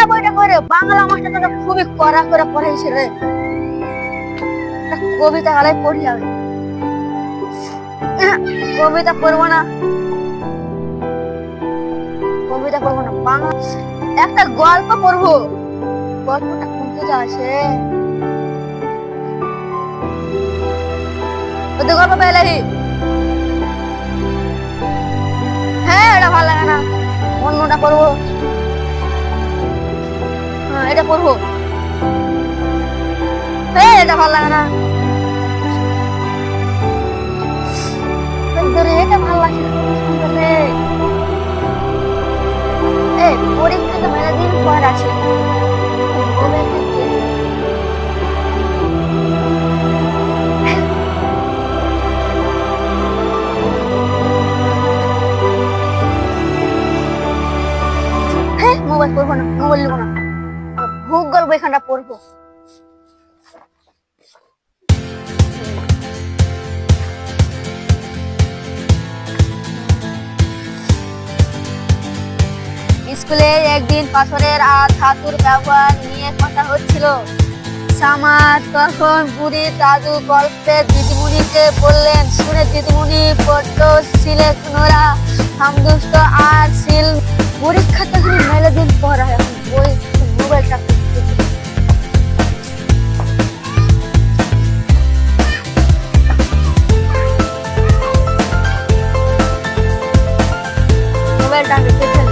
বাংলা বইটা করে বাংলা মাস্টার খুবই কড়া করে পড়াইছে রে। কবিতা গালাই পড়ি আমি। কবিতা পড়ব না। কবিতা পড়ব না, বাংলা একটা গল্প পড়ব। গল্পটা কোন আছে গল্প পেলে হ্যাঁ এটা ভালো লাগে না। অন্যটা পড়ব। হ্যাঁ এটা ভালো লাগে না রে। এই পর আছে? হ্যাঁ মোবাইল পড়ব না, মোবাইল নেব না ভূগোল বইখানটা পড়ব। স্কুলে একদিন পাথরের আর ধাতুর ব্যবহার নিয়ে কথা হচ্ছিল। সামার তখন বুড়ি দাদু গল্পের দিদিমণিকে বললেন, শুনে দিদিমণি পড়তো সিলে নোরা হামদুষ্ট আর সিল வேர்ல்ட் அங்கே